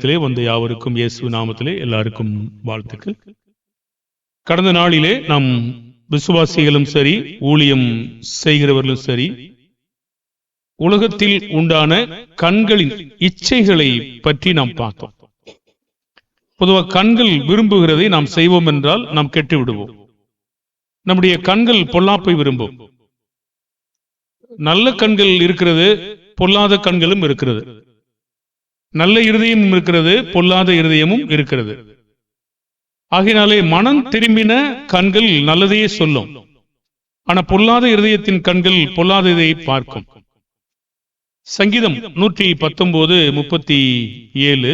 நேரத்திலே வந்த யாவருக்கும் இயேசு நாமத்திலே எல்லாருக்கும் வாழ்த்துக்கள். கடந்த நாளிலே நாம் விசுவாசிகளும் சரி ஊழியம் செய்கிறவர்களும் சரி உலகத்தில் உண்டான கண்களின் இச்சைகளை பற்றி நாம் பார்த்தோம். பொதுவாக கண்கள் விரும்புகிறதை நாம் செய்வோம் என்றால் நாம் கெட்டு விடுவோம் நம்முடைய கண்கள் பொல்லாப்பை விரும்பும். நல்ல கண்கள் இருக்கிறது பொல்லாத கண்களும் இருக்கிறது. நல்ல இருதயமும் இருக்கிறது பொல்லாத இருதயமும் இருக்கிறது. ஆகினாலே மனம் திரும்பின கண்கள் நல்லதையே சொல்லும். ஆனா பொல்லாத இருதயத்தின் கண்கள் பொல்லாததை பார்க்கும். சங்கீதம் நூற்றி பத்தொன்பது முப்பத்தி ஏழு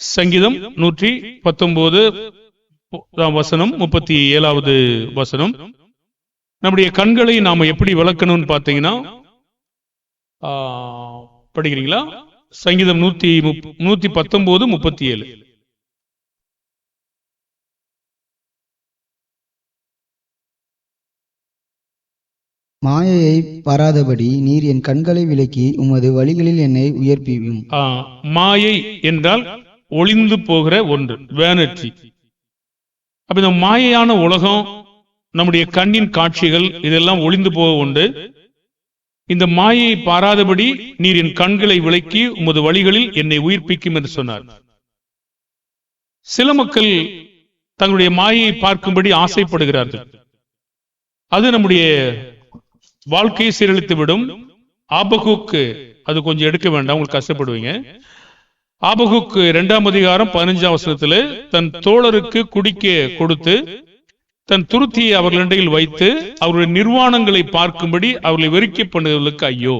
சங்கீதம் நூற்றி பத்தொன்பது வசனம் முப்பத்தி ஏழாவது வசனம். நம்முடைய கண்களை நாம எப்படி விளக்கணும்னு பார்த்தீங்கன்னா படிக்கிறீங்களா? சங்கீதம் நூத்தி நூத்தி பத்தொன்பது முப்பத்தி ஏழு மாயையை பாராதபடி நீர் என் கண்களை விலக்கி உமது வழிகளில் என்னை உயர்ப்பியும். மாயை என்றால் ஒளிந்து போகிற ஒன்று வேனற்றி. அப்ப இந்த மாயையான உலகம் நம்முடைய கண்ணின் காட்சிகள் இதெல்லாம் ஒளிந்து போக உண்டு இந்த மாயையை பாராதபடி நீர் என் கண்களை விளக்கி உமது வழிகளில் என்னை உயிர்ப்பிக்கும் என்று சொன்னார். சில மக்கள் தங்களுடைய மாயையை பார்க்கும்படி ஆசைப்படுகிறார்கள். அது நம்முடைய வாழ்க்கையை சீரழித்து விடும் ஆபகுக்கு அது கொஞ்சம் எடுக்க வேண்டாம் உங்களுக்கு கஷ்டப்படுவீங்க. ஆபகுக்கு இரண்டாம் அதிகாரம் பதினஞ்சாம் வசனத்துல தன் தோழருக்கு குடிக்க கொடுத்து தன் துருத்தியை அவர்களிடையில் வைத்து அவருடைய நிர்வாணங்களை பார்க்கும்படி அவர்களை வெறுக்க பண்ணுவதற்கு ஐயோ.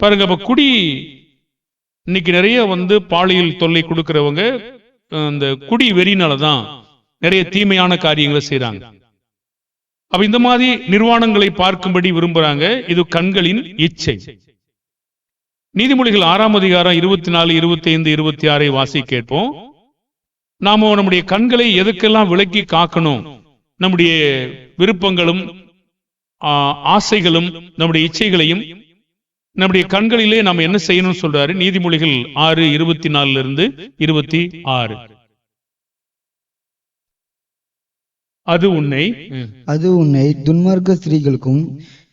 பாருங்க அப்ப குடி இன்னைக்கு நிறைய வந்து பாலியல் தொல்லை கொடுக்கிறவங்க அந்த குடி வெறினாலதான் நிறைய தீமையான காரியங்களை செய்யறாங்க அப்ப இந்த மாதிரி நிர்வாணங்களை பார்க்கும்படி விரும்புறாங்க இது கண்களின் இச்சை. நீதிமொழிகள் ஆறாம் அதிகாரம் இருபத்தி நாலு இருபத்தி ஐந்து இருபத்தி ஆறை வாசி கேட்போம். நாம நம்முடைய கண்களை எதுக்கெல்லாம் விலக்கி காக்கணும்? நம்முடைய விருப்பங்களும் ஆசைகளும் நம்முடைய இச்சைகளையும் நம்முடைய கண்களிலே நாம் என்ன செய்யணும்னு சொல்றாரு? நீதிமொழிகள் ஆறு இருபத்தி நாலுல இருந்து இருபத்தி ஆறு அது உன்னை அது உன்னை துன்மார்க்க ஸ்திரீகளுக்கும்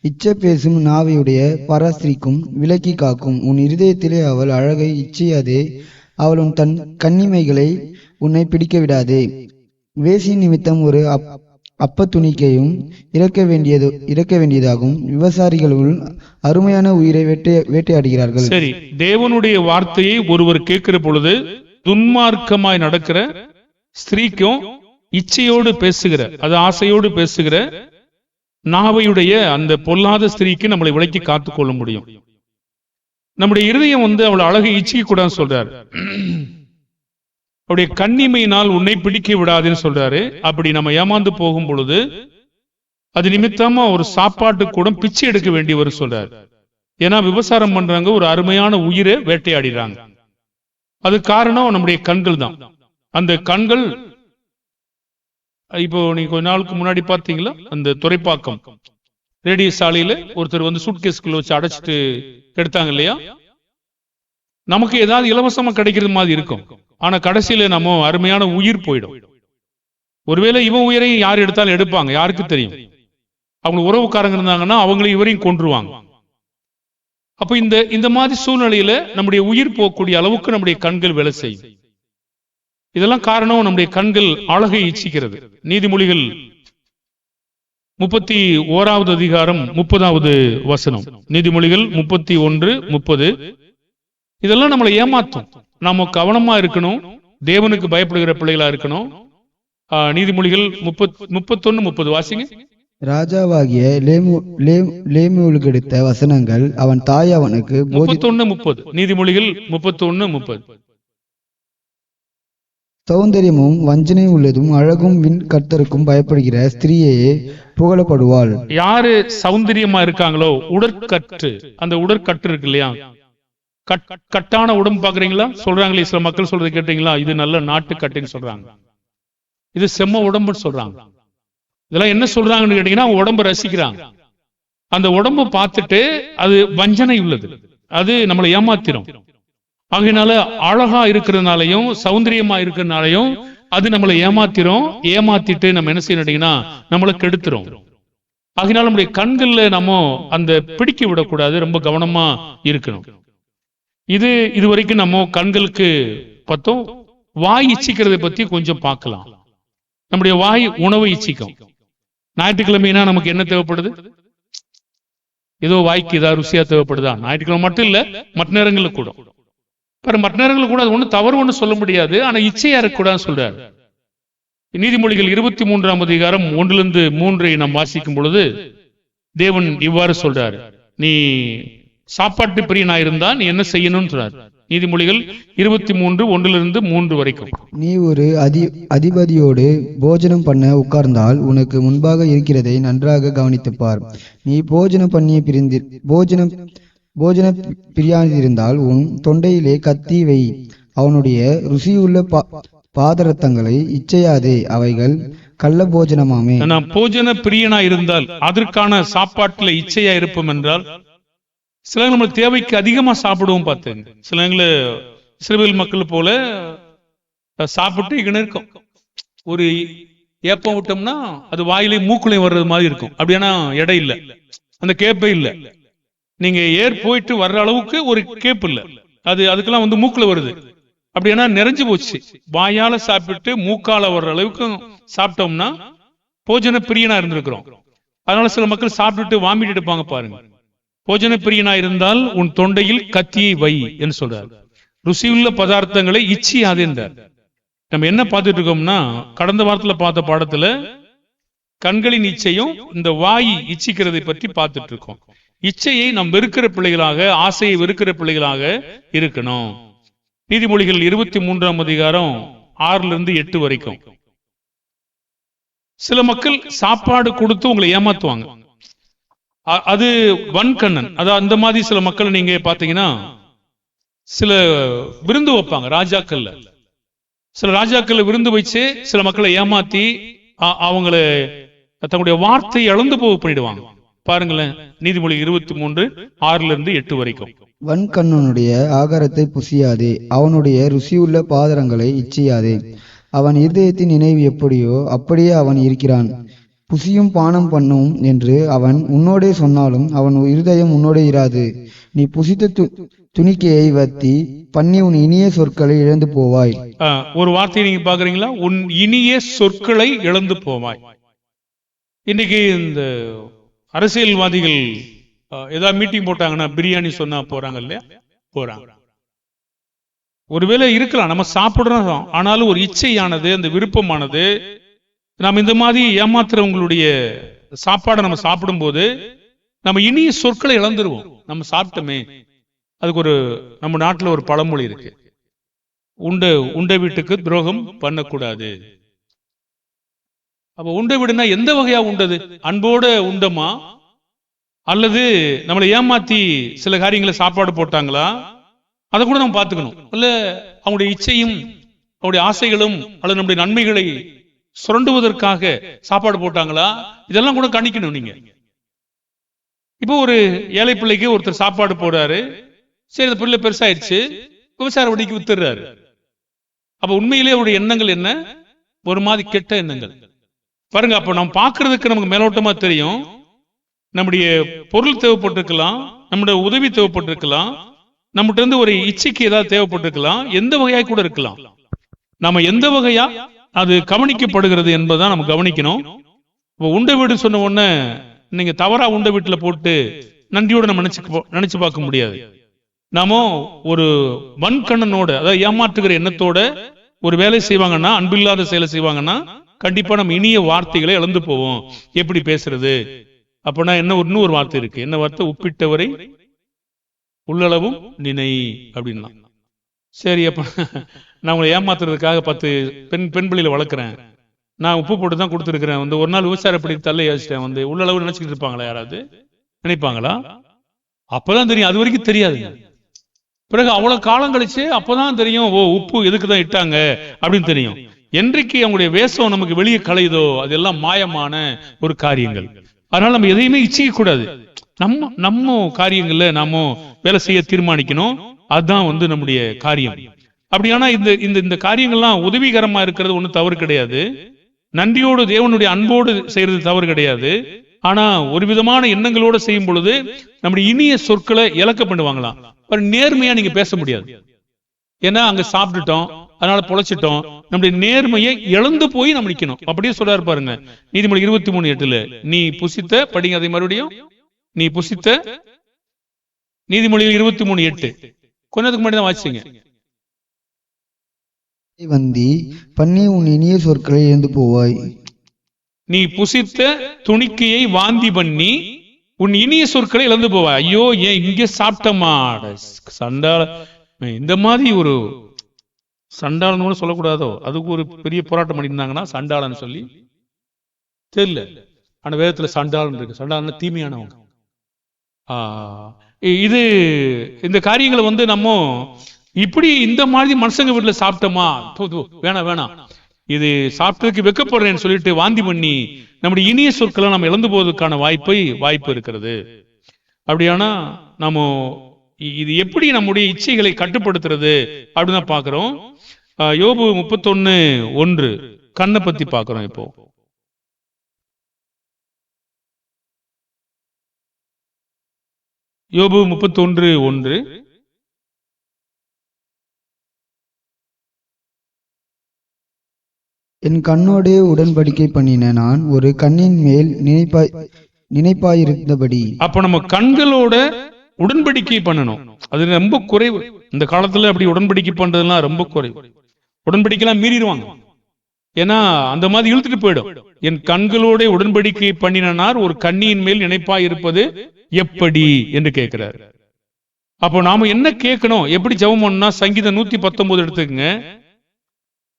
இச்சை பேசும் நாவையுடைய பராஸ்திரிக்கும் விலக்கி காக்கும். உன் இருதயத்திலே அவள் அழகை இச்சையாதே அவள் உன் தன் கன்னிமைகளை உன்னை பிடிக்க விடாதே. வேசி நிமித்தம் ஒரு அப் அப்ப துணிக்கையும் இறக்க வேண்டியது இறக்க வேண்டியதாகும். விவசாயிகளுள் அருமையான உயிரை வேட்டை வேட்டையாடுகிறார்கள். சரி தேவனுடைய வார்த்தையை ஒருவர் கேட்கிற பொழுது துன்மார்க்கமாய் நடக்கிற ஸ்திரீக்கும் இச்சையோடு பேசுகிற அது ஆசையோடு பேசுகிற நாவையுடைய அந்த பொல்லாத ஸ்திரீக்கு நம்மளை விலக்கி காத்து கொள்ள முடியும். நம்முடைய இருதயம் வந்து அவளை அழகை இச்சிக்க கூடாதுன்னு சொல்றாரு. அவருடைய கண்ணிமையினால் உன்னை பிடிக்க விடாதுன்னு சொல்றாரு. அப்படி நம்ம ஏமாந்து போகும் பொழுது அது நிமித்தமா ஒரு சாப்பாட்டு கூட பிச்சை எடுக்க வேண்டி வரும் சொல்றாரு. ஏன்னா விவசாயம் பண்றாங்க ஒரு அருமையான உயிரை வேட்டையாடிறாங்க அது காரணம் நம்முடைய கண்கள் தான். அந்த கண்கள் இப்போ நீங்க கொஞ்ச நாளுக்கு முன்னாடி பார்த்தீங்களா? அந்த துறைப்பாக்கம். ரேடியோ சாலையில ஒருத்தர் வந்து சூட்கேஸ்குள்ள வச்சு அடைச்சிட்டு எடுத்தாங்க இல்லையா? நமக்கு ஏதாவது இலவசமா கிடைக்கிறது மாதிரி இருக்கும். ஆனா கடைசியில நம்ம அருமையான உயிர் போயிடும். ஒருவேளை இவன் உயிரையும் யார் எடுத்தாலும் எடுப்பாங்க யாருக்கு தெரியும்? அவங்க உறவுக்காரங்க இருந்தாங்கன்னா அவங்களையும் இவரையும் கொன்றுவாங்க. அப்ப இந்த இந்த மாதிரி சூழ்நிலையில நம்முடைய உயிர் போகக்கூடிய அளவுக்கு நம்முடைய கண்கள் வேலை செய்யும். இதெல்லாம் காரணம் நம்முடைய கண்கள் அழகை இச்சிக்கிறது. நீதிமொழிகள் முப்பத்தி ஓராவது அதிகாரம் முப்பதாவது வசனம். நீதிமொழிகள் முப்பத்தி ஒன்று முப்பது. இதெல்லாம் நம்மளை ஏமாத்தும். நாம கவனமா இருக்கணும். தேவனுக்கு பயப்படுகிற பிள்ளைகளா இருக்கணும். நீதிமொழிகள் முப்பத் முப்பத்தொன்னு முப்பது வாசிங்க. ராஜாவாகிய லேமு லேம் லேமுவுக்கு எடுத்த வசனங்கள் அவன் தாய் அவனுக்கு போதி முப்பத்தொன்னு முப்பது. நீதிமொழிகள் முப்பத்தொன்னு முப்பது. சௌந்தரியமும் வஞ்சனை உள்ளதும் அழகும் விண் கர்த்தருக்கும் பயப்படுகிற ஸ்திரீயே புகழப்படுவாள். யாரு சௌந்தரியமா இருக்காங்களோ உடற்கற்று. அந்த உடற்கட்டு இருக்கு இல்லையா? கட் கட்டான உடம்பு பாக்குறீங்களா சொல்றாங்களே சில மக்கள் சொல்றது கேட்டீங்களா? இது நல்ல நாட்டு கட்டுன்னு சொல்றாங்க. இது செம்ம உடம்புன்னு சொல்றாங்க. இதெல்லாம் என்ன சொல்றாங்கன்னு கேட்டீங்கன்னா அவங்க உடம்ப ரசிக்கிறாங்க. அந்த உடம்ப பார்த்துட்டு அது வஞ்சனை உள்ளது. அது நம்மளை ஏமாத்திரும். ஆகையினால அழகா இருக்கிறதுனாலையும் சௌந்தரியமா இருக்கிறதுனாலையும் அது நம்மளை ஏமாத்திரும். ஏமாத்திட்டு நம்ம என்ன செய்யணும் நம்மளை கெடுத்துரும். ஆகையினால நம்முடைய கண்கள்ல நம்ம அந்த பிடிக்க விடக்கூடாது. ரொம்ப கவனமா இருக்கணும். இது இது வரைக்கும் நம்ம கண்களுக்கு பார்த்தோம். வாய் இச்சிக்கிறதை பத்தி கொஞ்சம் பார்க்கலாம். நம்முடைய வாய் உணவை இச்சிக்கும். ஞாயிற்றுக்கிழமைனா நமக்கு என்ன தேவைப்படுது? ஏதோ வாய்க்கு ஏதாவது ருசியா தேவைப்படுதா? ஞாயிற்றுக்கிழமை மட்டும் இல்ல மற்ற நேரங்களில் கூட. பாரு மற்ற நேரங்களில் கூட அது ஒண்ணு தவறு ஒன்றும் சொல்ல முடியாது. ஆனா இச்சையா இருக்கக்கூடாதுன்னு சொல்றாரு. நீதிமொழிகள் இருபத்தி மூன்றாம் அதிகாரம் ஒன்றிலிருந்து மூன்றை நாம் வாசிக்கும் பொழுது தேவன் இவ்வாறு சொல்றாரு. நீ சாப்பாட்டு பிரியனா இருந்தா நீ என்ன செய்யணும்னு சொல்றாரு. நீதிமொழிகள் இருபத்தி மூன்று ஒன்றிலிருந்து மூன்று வரைக்கும். நீ ஒரு அதி அதிபதியோடு போஜனம் பண்ண உட்கார்ந்தால் உனக்கு முன்பாக இருக்கிறதை நன்றாக கவனித்துப் பார் நீ போஜனம் பண்ணிய பிரிந்தி போஜனம் போஜன பிரியாதிருந்தால் உன் தொண்டையிலே கத்தி வை. அவனுடைய ருசியுள்ள பா பாதரத்தங்களை இச்சையாதே அவைகள் கள்ள போஜனமாமே நான் போஜன பிரியனா இருந்தால் அதற்கான சாப்பாட்டுல இச்சையா இருப்போம் என்றால் சில நம்ம தேவைக்கு அதிகமா சாப்பிடுவோம் பார்த்துங்க சிலங்கள இஸ்ரேல் மக்கள் போல சாப்பிட்டு இங்கே இருக்கும் ஒரு ஏப்பம் விட்டோம்னா அது வாயிலையும் மூக்குலையும் வர்றது மாதிரி இருக்கும். அப்படியானா எடை இல்லை. அந்த கேப்பே இல்லை. நீங்க ஏர் போயிட்டு வர்ற அளவுக்கு ஒரு கேப் இல்ல. அது அதுக்கெல்லாம் வந்து மூக்குல வருது. அப்படியானா நிறைஞ்சு போச்சு. வாயால சாப்பிட்டு மூக்கால வர்ற அளவுக்கு சாப்பிட்டோம்னா போஜன பிரியனா இருந்திருக்கிறோம். அதனால சில மக்கள் சாப்பிட்டுட்டு வாமிட்டு எடுப்பாங்க பாருங்க. போஜன பிரியனா இருந்தால் உன் தொண்டையில் கத்தியை வை என்று சொல்றார். ருசியுள்ள பதார்த்தங்களை இச்சியாது என்றார் நம்ம என்ன பார்த்துட்டு இருக்கோம்னா கடந்த வாரத்துல பார்த்த பாடத்துல கண்களின் இச்சையும் இந்த வாய் இச்சிக்கிறதை பற்றி பார்த்துட்டு இருக்கோம் இச்சையை நாம் வெறுக்கிற பிள்ளைகளாக ஆசையை வெறுக்கிற பிள்ளைகளாக இருக்கணும். நீதிமொழிகள் இருபத்தி மூன்றாம் அதிகாரம் ஆறுல இருந்து எட்டு வரைக்கும். சில மக்கள் சாப்பாடு கொடுத்து உங்களை ஏமாத்துவாங்க. அது வன்கண்ணன். அதாவது அந்த மாதிரி சில மக்களை நீங்க பாத்தீங்கன்னா சில விருந்து வைப்பாங்க ராஜாக்கள்ல. சில ராஜாக்கள்ல விருந்து வச்சு சில மக்களை ஏமாத்தி அவங்கள தங்களுடைய வார்த்தையை இழந்து போக பண்ணிடுவாங்க. பாருங்களேன் நீதிமொழி இருபத்தி மூன்று ஆறுல இருந்து எட்டு வரைக்கும். வன்கண்ணனுடைய ஆகாரத்தை புசியாதே அவனுடைய ருசியுள்ள பாதரங்களை இச்சியாதே. அவன் இருதயத்தின் நினைவு எப்படியோ அப்படியே அவன் இருக்கிறான். புசியும் பானம் பண்ணும் என்று அவன் உன்னோடே சொன்னாலும் அவன் இருதயம் உன்னோடே இராது. நீ புசித்த து துணிக்கையை வத்தி பண்ணி உன் இனிய சொற்களை இழந்து போவாய். ஒரு வார்த்தையை நீங்க பாக்குறீங்களா உன் இனிய சொற்களை இழந்து போவாய். இன்னைக்கு இந்த அரசியல்வாதிகள் ஏதாவது மீட்டிங் போட்டாங்கன்னா பிரியாணி சொன்னா போறாங்க இல்லையா? போறாங்க. ஒருவேளை இருக்கலாம். நம்ம சாப்பிடுறோம். ஆனாலும் ஒரு இச்சையானது அந்த விருப்பமானது நாம் இந்த மாதிரி ஏமாத்துறவங்களுடைய சாப்பாடை நம்ம சாப்பிடும்போது நம்ம இனிய சொற்களை இழந்துருவோம். நம்ம சாப்பிட்டோமே. அதுக்கு ஒரு நம்ம நாட்டுல ஒரு பழமொழி இருக்கு. உண்ட உண்ட வீட்டுக்கு துரோகம் பண்ணக்கூடாது. அப்ப உண்டை வீடுனா எந்த வகையா உண்டது? அன்போட உண்டமா? அல்லது நம்மளை ஏமாத்தி சில காரியங்களை சாப்பாடு போட்டாங்களா? அதை கூட நம்ம பார்த்துக்கணும். இல்ல அவங்களுடைய இச்சையும் அவருடைய ஆசைகளும் அல்லது நம்முடைய நன்மைகளை சுரண்டுவதற்காக சாப்பாடு போட்டாங்களா? இதெல்லாம் கூட கணிக்கணும் நீங்க. இப்போ ஒரு ஏழை பிள்ளைக்கு ஒருத்தர் சாப்பாடு போடுறாரு. சரி அந்த பிள்ளை பெருசாயிடுச்சு. விவசாய வடிக்கு வித்துடுறாரு. அப்ப உண்மையிலே அவருடைய எண்ணங்கள் என்ன? ஒரு மாதிரி கெட்ட எண்ணங்கள். பாருங்க அப்ப நம்ம பாக்குறதுக்கு நமக்கு மேலோட்டமா தெரியும். நம்முடைய பொருள் தேவைப்பட்டிருக்கலாம் நம்முடைய உதவி தேவைப்பட்டிருக்கலாம் நம்மகிட்ட இருந்து ஒரு இச்சைக்கு ஏதாவது தேவைப்பட்டிருக்கலாம் எந்த வகையாய் கூட இருக்கலாம். நம்ம எந்த வகையா அது கவனிக்கப்படுகிறது என்பதை நம்ம கவனிக்கணும். இப்போ உண்ட வீடு சொன்ன உடனே நீங்க தவறா உண்ட வீட்டுல போட்டு நன்றியோட நம்ம நினைச்சு நினைச்சு பார்க்க முடியாது. நாம ஒரு வன்கண்ணனோட அதாவது ஏமாற்றுகிற எண்ணத்தோட ஒரு வேலை செய்வாங்கன்னா அன்பில்லாத செயலை செய்வாங்கன்னா கண்டிப்பா நம்ம இனிய வார்த்தைகளை இழந்து போவோம். எப்படி பேசுறது? அப்படின்னா என்ன இன்னொரு ஒரு வார்த்தை இருக்கு. என்ன வார்த்தை? ஒப்பிட்டவரை உள்ளளவும் நினை அப்படின்னா. சரி அப்ப நான் உங்களை ஏமாத்துறதுக்காக பத்து பெண் பெண் பிள்ளைகளை வளர்க்குறேன். நான் உப்பு போட்டு தான் கொடுத்துருக்கிறேன். வந்து ஒரு நாள் விவசாய படி தள்ள யோசிச்சிட்டேன் வந்து உள்ளளவு நினைச்சுக்கிட்டு இருப்பாங்களா யாராவது? நினைப்பாங்களா? அப்பதான் தெரியும். அது வரைக்கும் தெரியாதுங்க பிறகு அவ்வளவு காலம் கழிச்சு அப்பதான் தெரியும் ஓ உப்பு எதுக்கு தான் இட்டாங்க அப்படின்னு தெரியும். என்றைக்கு அவங்களுடைய வேஷம் நமக்கு வெளியே கலையுதோ அதெல்லாம் மாயமான ஒரு காரியங்கள். அதனால நம்ம எதையுமே இச்சிக்க கூடாது நம்ம நம்ம காரியங்கள்ல நாமும் வேலை செய்ய தீர்மானிக்கணும். அதுதான் வந்து நம்முடைய காரியம். அப்படியானா இந்த இந்த இந்த காரியங்கள்லாம் உதவிகரமா இருக்கிறது ஒன்றும் தவறு கிடையாது. நன்றியோடு தேவனுடைய அன்போடு செய்யறது தவறு கிடையாது. ஆனா ஒரு விதமான எண்ணங்களோட செய்யும் பொழுது நம்முடைய இனிய சொற்களை இலக்க பண்ணுவாங்களாம். நேர்மையா நீங்க பேச முடியாது. ஏன்னா அங்க சாப்பிட்டுட்டோம் அதனால பொழைச்சிட்டோம். நம்முடைய நேர்மையை இழந்து போய் நம்ம நிக்கணும். அப்படியே சொல்றாரு பாருங்க. நீதிமொழி இருபத்தி மூணு எட்டுல நீ புசித்த படிங்க. அதை மறுபடியும் நீ புசித்த? நீதிமொழியில் இருபத்தி மூணு எட்டு கொஞ்சத்துக்கு முன்னாடி தான் வாசிச்சீங்க. வந்தி பண்ணி உன் இனிய சொற்களை இழந்து போவாய். நீ புசித்த துணிக்கையை வாந்தி பண்ணி உன் இனிய சொற்களை இழந்து போவ ஐயோ ஏன் இங்க சாப்பிட்டமா அட, சண்டாள இந்த மாதிரி ஒரு சண்டாளன்னு கூட சொல்லக்கூடாதோ? அதுக்கு ஒரு பெரிய போராட்டம் பண்ணியிருந்தாங்கன்னா சண்டாளன்னு சொல்லி. தெரியல. ஆனா வேதத்துல சண்டாளன் இருக்கு. சண்டாளன் தீமையானவங்க. இது இந்த காரியங்களை வந்து நம்ம இப்படி இந்த மாதிரி மனுஷங்க வீட்டுல சாப்பிட்டோமா? வேணாம் வேணாம். இது சாப்பிட்டதுக்கு வெக்கப்படுறேன்னு சொல்லிட்டு வாந்தி பண்ணி நம்முடைய இனிய சொற்களை நம்ம இழந்து போவதற்கான வாய்ப்பை வாய்ப்பு இருக்கிறது. அப்படியானா நம்ம இது எப்படி நம்முடைய இச்சைகளை கட்டுப்படுத்துறது அப்படின்னு தான் பாக்குறோம் யோபு முப்பத்தொன்னு ஒன்று. கண்ணை பத்தி பாக்குறோம் இப்போ. யோபு முப்பத்தொன்று ஒன்று. என் கண்ணோடே உடன்படிக்கை பண்ணின நான் ஒரு கண்ணின் மேல் நினைப்பாய் நினைப்பாயிருந்தபடி. அப்ப நம்ம கண்களோட உடன்படிக்கை பண்ணணும். அது ரொம்ப குறைவு. இந்த காலத்துல அப்படி உடன்படிக்கை பண்றதெல்லாம் ரொம்ப குறைவு. உடன்படிக்கைலாம் மீறிடுவாங்க. ஏன்னா அந்த மாதிரி இழுத்துட்டு போயிடும். என் கண்களோட உடன்படிக்கை பண்ணினார் ஒரு கண்ணியின் மேல் நினைப்பாய் இருப்பது எப்படி என்று கேட்கிறார். அப்போ நாம என்ன கேட்கணும்? எப்படி ஜெபம் பண்ணா சங்கீதம் நூத்தி பத்தொன்பது எடுத்துக்கங்க.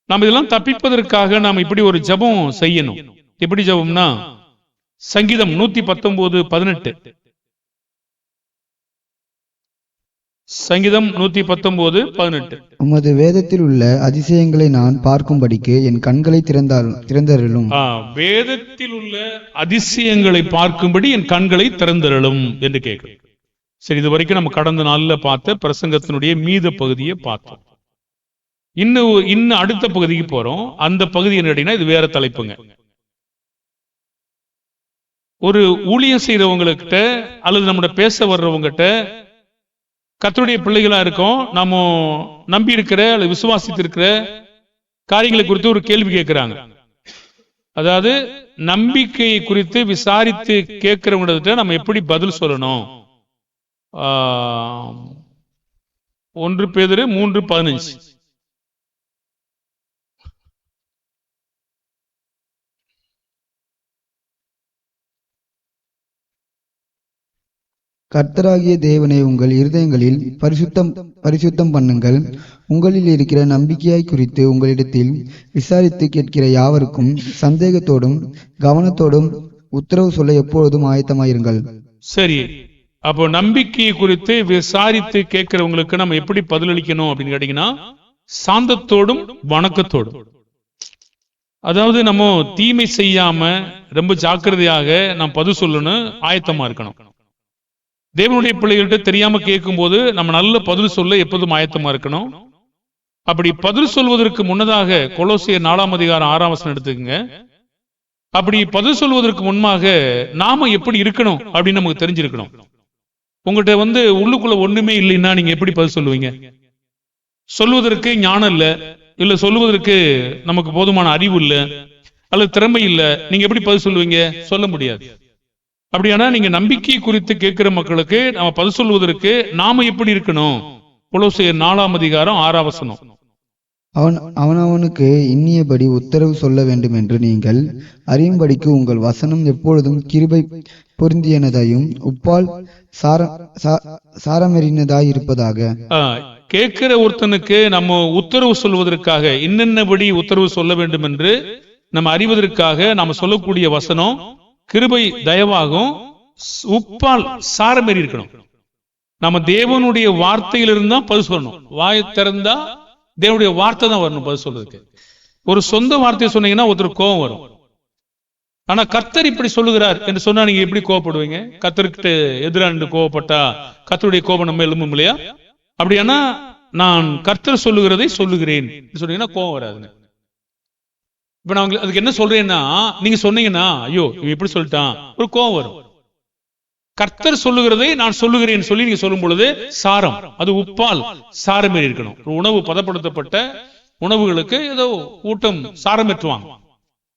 நாம் இதெல்லாம் தப்பிப்பதற்காக நாம் இப்படி ஒரு ஜெபம் செய்யணும். எப்படி ஜெபம்னா? சங்கீதம் நூத்தி பத்தொன்பது பதினெட்டு. சங்கீதம் நூத்தி பத்தொன்பது பதினெட்டு. உமது வேதத்தில் உள்ள அதிசயங்களை நான் பார்க்கும்படிக்கு என் கண்களை திறந்தால் திறந்தருளும். வேதத்தில் உள்ள அதிசயங்களை பார்க்கும்படி என் கண்களை திறந்தருளும் என்று கேட்கிறேன். சரி இது வரைக்கும் நம்ம கடந்த நாள்ல பார்த்த பிரசங்கத்தினுடைய மீத பகுதியை பார்த்தோம். இன்னும் இன்னும் அடுத்த பகுதிக்கு போறோம். அந்த பகுதி என்ன அப்படின்னா இது வேற தலைப்புங்க. ஒரு ஊழியம் செய்யறவங்ககிட்ட அல்லது நம்மட பேச வர்றவங்ககிட்ட கத்தருடைய பிள்ளைகளா இருக்கோம். நாம நம்பி இருக்கிற அல்லது விசுவாசித்து இருக்கிற காரியங்களை குறித்து ஒரு கேள்வி கேட்கிறாங்க அதாவது நம்பிக்கையை குறித்து விசாரித்து கேட்கிறவங்கிட்ட நம்ம எப்படி பதில் சொல்லணும்? ஆஹ், ஒன்று பேதரு மூன்று பதினஞ்சு. கர்த்தராகிய தேவனை உங்கள் இருதயங்களில் பரிசுத்தம் பரிசுத்தம் பண்ணுங்கள். உங்களில் இருக்கிற நம்பிக்கையாய் குறித்து உங்களிடத்தில் விசாரித்து கேட்கிற யாவருக்கும் சந்தேகத்தோடும் கவனத்தோடும் உத்தரவு சொல்ல எப்பொழுதும் ஆயத்தமாயிருங்கள். சரி. அப்போ நம்பிக்கையை குறித்து விசாரித்து கேட்கிறவங்களுக்கு நம்ம எப்படி பதிலளிக்கணும் அப்படின்னு கேட்டீங்கன்னா சாந்தத்தோடும் வணக்கத்தோடும். அதாவது நம்ம தீமை செய்யாம ரொம்ப ஜாக்கிரதையாக நாம் பதில் சொல்லணும் ஆயத்தமா இருக்கணும். தேவனுடைய பிள்ளைகள்கிட்ட தெரியாம கேட்கும்போது நம்ம நல்ல பதில் சொல்ல எப்போதும் ஆயத்தமா இருக்கணும். அப்படி பதில் சொல்வதற்கு முன்னதாக கொலோசியர் நாலாம் அதிகாரம் ஆறாம் வசனம் எடுத்துக்கங்க. அப்படி பதில் சொல்வதற்கு முன்பாக நாம எப்படி இருக்கணும் அப்படின்னு நமக்கு தெரிஞ்சிருக்கணும். உங்கள்கிட்ட வந்து உள்ளுக்குள்ள ஒண்ணுமே இல்லைன்னா நீங்க எப்படி பதில் சொல்லுவீங்க? சொல்வதற்கு ஞானம் இல்ல இல்ல சொல்லுவதற்கு நமக்கு போதுமான அறிவு இல்ல அல்லது திறமை இல்ல நீங்க எப்படி பதில் சொல்லுவீங்க? சொல்ல முடியாது. அப்படியானா நீங்க நம்பிக்கை குறித்து கேட்கிற மக்களுக்கு நம்ம பதில் சொல்வதற்கு நாம எப்படி இருக்கணும்? கொலோசியர் நாலாம் அதிகாரம் ஆறாம் வசனம். அவன் அவனவனுக்கு இன்னியபடி உத்தரவு சொல்ல வேண்டும் என்று நீங்கள் அறியும்படிக்கு உங்கள் வசனம் எப்பொழுதும் கிருபை பொருந்தியனதாயும் உப்பால் சாரமெறினதாய் இருப்பதாக கேட்கிற ஒருத்தனுக்கு நம்ம உத்தரவு சொல்வதற்காக இன்னென்னபடி உத்தரவு சொல்ல வேண்டும் என்று நம்ம அறிவதற்காக நாம சொல்லக்கூடிய வசனம் கிருபை தயவாகும் உப்பால் உப்பால் சாரமேறி இருக்கணும். நம்ம தேவனுடைய வார்த்தையிலிருந்து தான் பதில் சொல்லணும். வாயை திறந்தா தேவனுடைய வார்த்தை தான் வரணும் பதில் சொல்றதுக்கு. ஒரு சொந்த வார்த்தையை சொன்னீங்கன்னா ஒருத்தர் கோபம் வரும். ஆனா கர்த்தர் இப்படி சொல்லுகிறார் என்று சொன்னா நீங்க எப்படி கோவப்படுவீங்க கர்த்தர்கிட்ட எதிராக கோவப்பட்டா கர்த்தருடைய கோபம் நம்ம எழும்பும் இல்லையா? அப்படியானா நான் கர்த்தர் சொல்லுகிறதை சொல்லுகிறேன். சொன்னீங்கன்னா கோவம் வராதுன்னு. இப்ப நான் உங்களுக்கு அதுக்கு என்ன சொல்றேன்னா நீங்க சொன்னீங்கன்னா ஐயோ இவன் எப்படி சொல்லிட்டான். ஒரு கோவம் வரும். கர்த்தர் சொல்லுகிறதை நான் சொல்லுகிறேன் சொல்லி நீங்க சொல்லும் பொழுது சாரம். அது உப்பால் சாரம் இருக்கணும். ஒரு உணவு பதப்படுத்தப்பட்ட உணவுகளுக்கு ஏதோ ஊட்டம் சாரம் ஏற்றுவாங்க.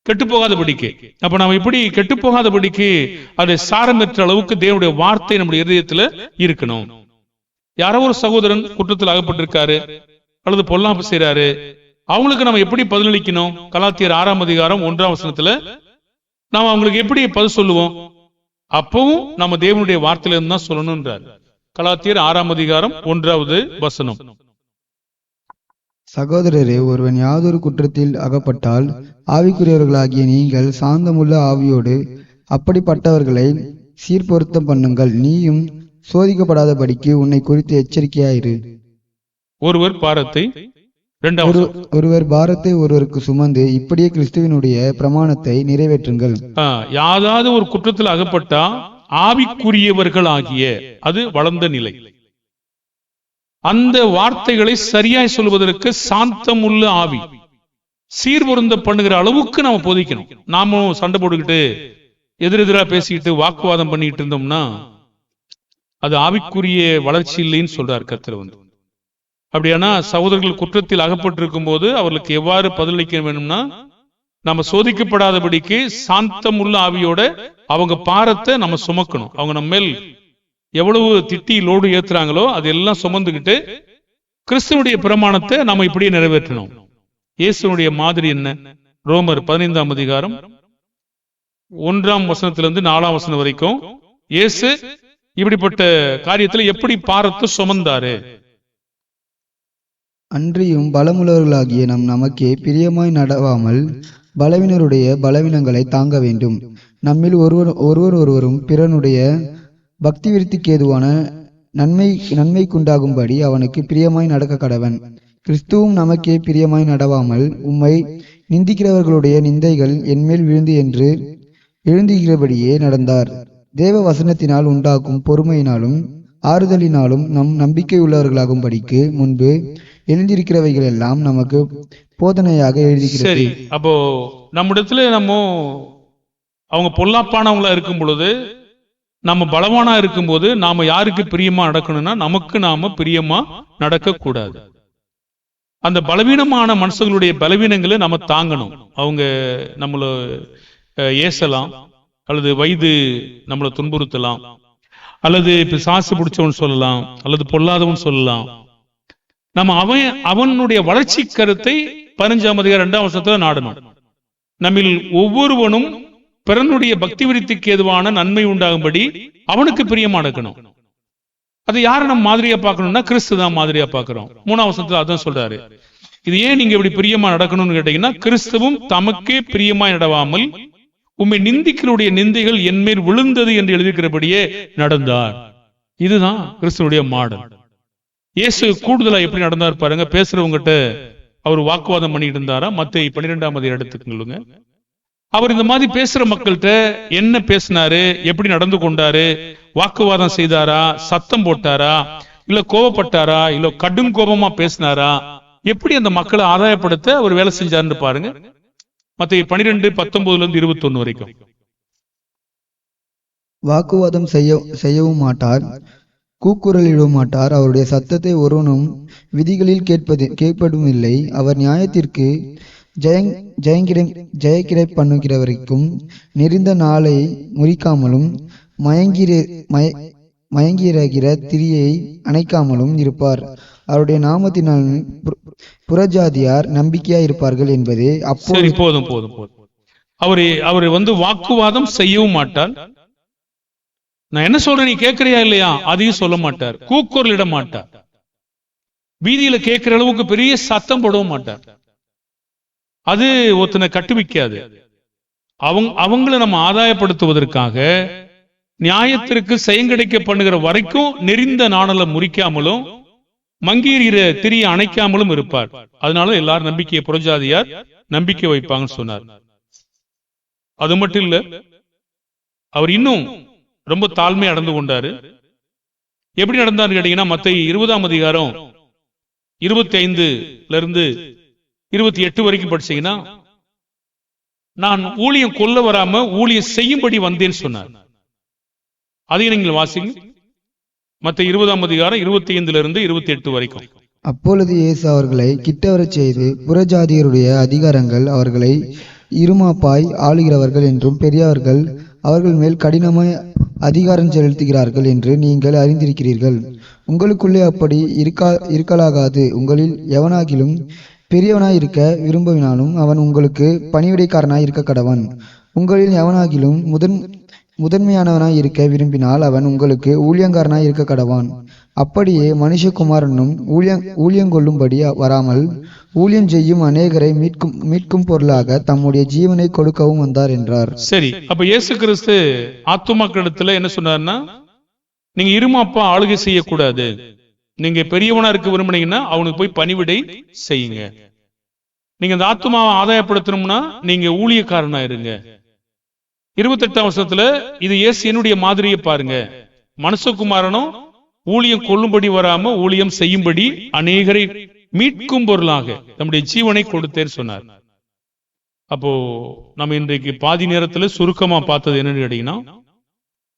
கெட்டு போகாதபடிக்கு. அப்ப நாம இப்படி கெட்டு போகாதபடிக்கு அதை சாரம் அளவுக்கு தேவனுடைய வார்த்தை நம்முடைய இதயத்துல இருக்கணும். யாரோ ஒரு சகோதரன் குற்றத்தில் அகப்பட்டிருக்காரு அல்லது பொல்லாப்பு செய்யறாரு அவங்களுக்கு நம்ம எப்படி பதிலளிக்கணும்? கலாத்தியர் ஆறாம் அதிகாரம் ஒன்றாம் வசனத்துல நாம அவங்களுக்கு எப்படி பதில் சொல்லுவோம்? அப்பவும் நம்ம தேவனுடைய வார்த்தையில இருந்து தான் சொல்லணும்ன்றார். கலாத்தியர் ஆறாம் அதிகாரம் ஒன்றாவது வசனம். சகோதரரே ஒருவன் யாதொரு குற்றத்தில் அகப்பட்டால் ஆவிக்குரியவர்களாகிய நீங்கள் சாந்தமுள்ள ஆவியோடு அப்படிப்பட்டவர்களை சீர்பொருத்தம் பண்ணுங்கள். நீயும் சோதிக்கப்படாதபடிக்கு உன்னை குறித்து எச்சரிக்கையாயிரு. ஒருவர் பாரத்தை ஒரு. ஒருவர் பாரத்தை ஒருவருக்கு சுமந்து இப்படியே கிறிஸ்துவினுடைய பிரமாணத்தை நிறைவேற்றுங்கள். யாதாவது ஒரு குற்றத்தில் அகப்பட்டா ஆவிக்குரியவர்கள் ஆகிய அது வளர்ந்த நிலை. அந்த வார்த்தைகளை சரியாய் சொல்வதற்கு சாந்தம் உள்ள ஆவி. சீர்பொருந்த பண்ணுகிற அளவுக்கு நாம போதிக்கணும். நாமும் சண்டை போட்டுக்கிட்டு எதிரெதிரா பேசிக்கிட்டு வாக்குவாதம் பண்ணிட்டு இருந்தோம்னா அது ஆவிக்குரிய வளர்ச்சி இல்லைன்னு சொல்றார் கர்த்தர் வந்து. அப்படியானா சகோதரர்கள் குற்றத்தில் அகப்பட்டிருக்கும் போது அவர்களுக்கு எவ்வாறு பதிலளிக்க வேணும்னா நம்ம சோதிக்கப்படாதபடிக்கு சாந்தம் உள்ள ஆவியோட அவங்க பாரத்தை நம்ம சுமக்கணும். அவங்க நம்ம மேல் எவ்வளவு திட்டி லோடு ஏத்துறாங்களோ அதெல்லாம் சுமந்துக்கிட்டு கிறிஸ்துவனுடைய பிரமாணத்தை நாம இப்படியே நிறைவேற்றணும். இயேசுனுடைய மாதிரி என்ன? ரோமர் பதினைந்தாம் அதிகாரம் ஒன்றாம் வசனத்திலிருந்து நாலாம் வசனம் வரைக்கும் இயேசு இப்படிப்பட்ட காரியத்துல எப்படி பாரத்தை சுமந்தாரு? அன்றியும் பலமுள்ளவர்களாகிய நம் நமக்கே பிரியமாய் நடவாமல் பலவினருடைய பலவீனங்களை தாங்க வேண்டும். நம்மில் ஒருவர் ஒருவர் ஒருவரும் பிறனுடைய பக்தி விருத்திக்கு ஏதுவான நன்மை நன்மைக்குண்டாகும்படி அவனுக்கு பிரியமாய் நடக்க கடவன். கிறிஸ்துவும் நமக்கே பிரியமாய் நடவாமல் உம்மை நிந்திக்கிறவர்களுடைய நிந்தைகள் என்மேல் விழுந்து என்று எழுந்துகிறபடியே நடந்தார். தேவ வசனத்தினால் உண்டாக்கும் பொறுமையினாலும் ஆறுதலினாலும் நம் நம்பிக்கை உள்ளவர்களாகும்படிக்கு முன்பு எழுந்திருக்கிறவைகள் எல்லாம் நமக்கு போதனையாக எழுதுகிறது சரி அப்போ நம்மிடத்துல நம்ம அவங்க பொல்லாப்பானவங்களா இருக்கும் பொழுது நம்ம பலவானா இருக்கும்போது நாம யாருக்கு பிரியமா நடக்கணும்னா நமக்கு நாம பிரியமா நடக்க கூடாது அந்த பலவீனமான மனுஷங்களுடைய பலவீனங்களை நம்ம தாங்கணும். அவங்க நம்மள ஏசலாம் அல்லது வயது நம்மளை துன்புறுத்தலாம். அல்லது இப்ப சாசு பிடிச்சவன் சொல்லலாம் அல்லது பொல்லாதவன் சொல்லலாம். நம்ம அவன் அவனுடைய வளர்ச்சி கருத்தை பதினஞ்சாம் அதிகாரம் இரண்டாம் வருஷத்துல நாடணும். நம்மில் ஒவ்வொருவனும் பிறனுடைய பக்தி விருத்திக்கு எதுவான நன்மை உண்டாகும்படி அவனுக்கு பிரியமா நடக்கணும் அது யாரை நம்ம மாதிரியா பார்க்கணும்னா கிறிஸ்து தான் மாதிரியா பார்க்கிறோம். மூணாம் வருஷத்துல அதான் சொல்றாரு. இது ஏன் நீங்க இப்படி பிரியமா நடக்கணும்னு கேட்டீங்கன்னா கிறிஸ்துவும் தமக்கே பிரியமாய் நடவாமல் உம்மை நிந்திக்கிறவுடைய நிந்தைகள் என்மேல் விழுந்தது என்று எழுதியிருக்கிறபடியே நடந்தார். இதுதான் கிறிஸ்துவனுடைய மாடல் இயேசு கூடுதலா எப்படி நடந்தார் பாருங்க. பேசுறவங்ககிட்ட அவர் வாக்குவாதம் பண்ணிட்டு இருந்தாரா? மத்த பன்னிரெண்டாம் அதிகாரம் எடுத்துக்கங்களுங்க அவர் இந்த மாதிரி பேசுற மக்கள்கிட்ட என்ன பேசினாரு? எப்படி நடந்து கொண்டாரு? வாக்குவாதம் செய்தாரா? சத்தம் போட்டாரா? இல்ல கோபப்பட்டாரா? இல்ல கடும் கோபமா பேசினாரா? எப்படி அந்த மக்களை ஆதாயப்படுத்த அவர் வேலை செஞ்சாருன்னு பாருங்க. மத்த பனிரெண்டு பத்தொன்பதுல இருந்து இருபத்தி வரைக்கும். வாக்குவாதம் செய்ய செய்யவும் மாட்டார். கூக்குரலிடமாட்டார். அவருடைய சத்தத்தை ஒருவனும் விதிகளில் கேட்பது கேட்படும் இல்லை அவர் நியாயத்திற்கு ஜெயங் ஜெயங்கிட ஜெயக்கிடை பண்ணுகிறவரைக்கும் நெறிந்த நாளை முறிக்காமலும் மயங்கிர மய மயங்கிரகிற திரியை அணைக்காமலும் இருப்பார். அவருடைய நாமத்தினால் புறஜாதியார் நம்பிக்கையா இருப்பார்கள் என்பதே அப்போது போதும் போதும் போதும். அவரு அவர் வந்து வாக்குவாதம் செய்யவும் மாட்டார் நான் என்ன சொல்றேன் நீ கேட்கறியா இல்லையா? அதையும் சொல்ல மாட்டார். கூக்குரலிட மாட்டார் வீதியில கேட்கிற அளவுக்கு பெரிய சத்தம் போடவும் மாட்டார். அது ஒருத்தனை கட்டுவிக்காது. அவங்க அவங்கள நம்ம ஆதாயப்படுத்துவதற்காக நியாயத்திற்கு செயங்கடைக்க பண்ணுகிற வரைக்கும் நெறிந்த நாணலை முறிக்காமலும் மங்கீரிற திரிய அணைக்காமலும் இருப்பார். அதனால எல்லாரும் நம்பிக்கையை புறஜாதியார் நம்பிக்கை வைப்பாங்கன்னு சொன்னார். அது மட்டும் இல்ல அவர் இன்னும் ரொம்ப தாழ்மை அடைந்து கொண்டாரு. எப்படி நடந்தான்னு கேட்டீங்கன்னா மத்த இருபதாம் அதிகாரம் இருபத்தி ஐந்துல இருந்து இருபத்தி எட்டு வரைக்கும் படிச்சீங்கன்னா நான் ஊழியம் கொல்ல வராம ஊழியம் செய்யும்படி வந்தேன்னு சொன்னார். அதையும் நீங்கள் வாசிங்க. மத்த இருபதாம் அதிகாரம் இருபத்தி ஐந்துல இருந்து இருபத்தி எட்டு வரைக்கும். அப்பொழுது இயேசு அவர்களை கிட்டவரச் செய்து புறஜாதியருடைய அதிகாரங்கள் அவர்களை இருமாப்பாய் ஆளுகிறவர்கள் என்றும் பெரியவர்கள் அவர்கள் மேல் கடினமாய் அதிகாரம் செலுத்துகிறார்கள் என்று நீங்கள் அறிந்திருக்கிறீர்கள். உங்களுக்குள்ளே அப்படி இருக்கா இருக்கலாகாது. உங்களில் எவனாகிலும் பெரியவனாய் இருக்க விரும்பினாலும் அவன் உங்களுக்கு பணிவிடைக்காரனாய் இருக்க கடவன். உங்களில் எவனாகிலும் முதன் முதன்மையானவனாய் இருக்க விரும்பினால் அவன் உங்களுக்கு ஊழியங்காரனாய் இருக்க கடவான். அப்படியே மனுஷகுமாரனும் ஊழியம் ஊழியங்கொள்ளும்படி வராமல் ஊழியம் செய்யும் அநேகரை மீட்கும் மீட்கும் பொருளாக தம்முடைய ஜீவனை கொடுக்கவும் வந்தார் என்றார். சரி அப்ப இயேசு கிறிஸ்து ஆத்துமாக்களிடத்துல என்ன சொன்னார்னா நீங்க இருமாப்பா ஆளுகை செய்யக்கூடாது. நீங்க பெரியவனா இருக்க விரும்புனீங்கன்னா அவனுக்கு போய் பணிவிடை செய்யுங்க. நீங்க அந்த ஆத்துமாவை ஆதாயப்படுத்தணும்னா நீங்க ஊழியக்காரனா இருங்க. இருபத்தெட்டாம் வருஷத்துல இது இயேசு என்னுடைய மாதிரியை பாருங்க. மனுஷகுமாரனும் ஊழியம் கொள்ளும்படி வராம ஊழியம் செய்யும்படி அநேகரை மீட்கும் பொருளாக நம்முடைய ஜீவனை கொடுத்தேர் சொன்னார். அப்போ நம்ம இன்றைக்கு பாதி நேரத்துல சுருக்கமா பார்த்தது என்னன்னு கேட்டீங்கன்னா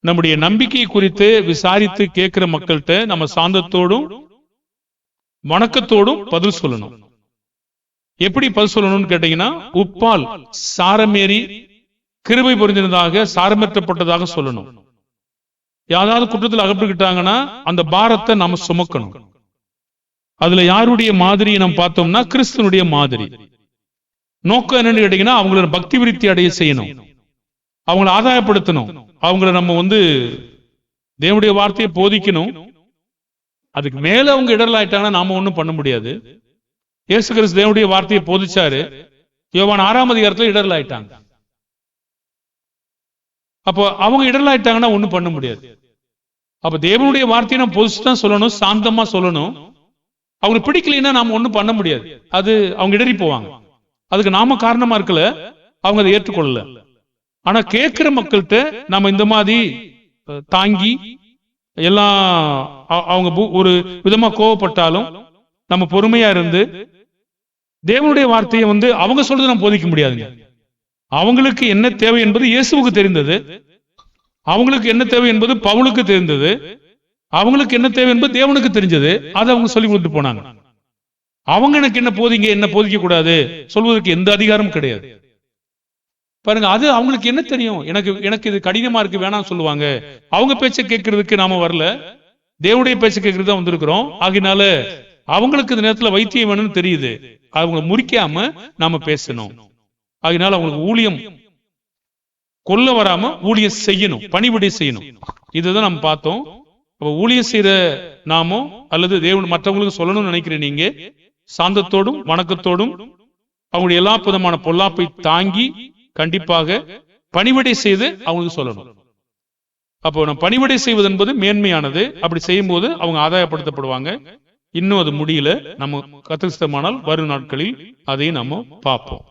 நம்முடைய நம்பிக்கை குறித்து விசாரித்து கேட்கிற மக்கள்கிட்ட நம்ம சாந்தத்தோடும் வணக்கத்தோடும் பதில் சொல்லணும். எப்படி பதில் சொல்லணும்னு கேட்டீங்கன்னா உப்பால் சாரமேறி கிருபை புரிஞ்சிருந்ததாக சாரமேற்றப்பட்டதாக சொல்லணும். யாராவது குற்றத்தில் அகப்பட்டுக்கிட்டாங்கன்னா அந்த பாரத்தை நாம சுமக்கணும். அதுல யாருடைய மாதிரியை நம்ம பார்த்தோம்னா கிறிஸ்தனுடைய மாதிரி. நோக்கம் என்னன்னு கேட்டீங்கன்னா அவங்கள பக்தி விருத்தி அடைய செய்யணும். அவங்கள ஆதாயப்படுத்தணும். அவங்கள நம்ம வந்து தேவனுடைய வார்த்தையை போதிக்கணும். அதுக்கு மேல அவங்க இடர்ல ஆயிட்டாங்கன்னா நாம ஒன்றும் பண்ண முடியாது. இயேசு கிறிஸ்து தேவனுடைய வார்த்தையை போதிச்சாரு. யோவான் ஆறாம் அதிகாரத்துல இடர்ல ஆயிட்டாங்க. அப்போ அவங்க இடலாயிட்டாங்கன்னா ஒன்றும் ஒண்ணும் பண்ண முடியாது. அப்ப தேவனுடைய வார்த்தையை நம்ம பொதுச்சு தான் சொல்லணும் சாந்தமா சொல்லணும். அவங்களுக்கு பிடிக்கலைன்னா நாம ஒன்றும் பண்ண முடியாது. அது அவங்க இடறி போவாங்க. அதுக்கு நாம காரணமா இருக்கல அவங்க அதை ஏற்றுக்கொள்ளல. ஆனா கேட்கிற மக்கள்கிட்ட நம்ம இந்த மாதிரி தாங்கி எல்லாம் அவங்க பு- ஒரு விதமா கோவப்பட்டாலும் நம்ம பொறுமையா இருந்து தேவனுடைய வார்த்தையை வந்து அவங்க சொல்றது நம்ம போதிக்க முடியாதுங்க. அவங்களுக்கு என்ன தேவை என்பது இயேசுவுக்கு தெரிந்தது. அவங்களுக்கு என்ன தேவை என்பது பவுலுக்கு தெரிந்தது. அவங்களுக்கு என்ன தேவை என்பது தேவனுக்கு தெரிஞ்சது. அதை அவங்க சொல்லி கொடுத்துட்டு போனாங்க. அவங்க எனக்கு என்ன போதிங்க என்ன போதிக்க கூடாது சொல்வதற்கு எந்த அதிகாரமும் கிடையாது. பாருங்க அது அவங்களுக்கு என்ன தெரியும்? எனக்கு எனக்கு இது கடினமா இருக்கு வேணாம் சொல்லுவாங்க. அவங்க பேச்சை கேட்கறதுக்கு நாம வரல. தேவனுடைய பேச்சை கேட்கறது தான் வந்திருக்கிறோம். ஆகினால அவங்களுக்கு இந்த நேரத்துல வைத்தியம் வேணும்னு தெரியுது. அவங்க முறிக்காம நாம பேசணும். அதனால அவங்களுக்கு ஊழியம் கொல்ல வராம ஊழியம் செய்யணும் பணிவிடை செய்யணும். இதுதான் நம்ம பார்த்தோம். அப்ப ஊழியம் செய்யற நாமோ அல்லது தேவன் மற்றவங்களுக்கு சொல்லணும்னு நினைக்கிறேன் நீங்க சாந்தத்தோடும் வணக்கத்தோடும் அவங்களுடைய எல்லா விதமான பொல்லாப்பை தாங்கி கண்டிப்பாக பணிவிடை செய்து அவங்களுக்கு சொல்லணும். அப்போ நம்ம பணிவிடை செய்வது என்பது மேன்மையானது. அப்படி செய்யும்போது அவங்க ஆதாயப்படுத்தப்படுவாங்க. இன்னும் அது முடியல. நம்ம கத்திரிஸ்தமானால் வரும் நாட்களில் அதை நம்ம பார்ப்போம்.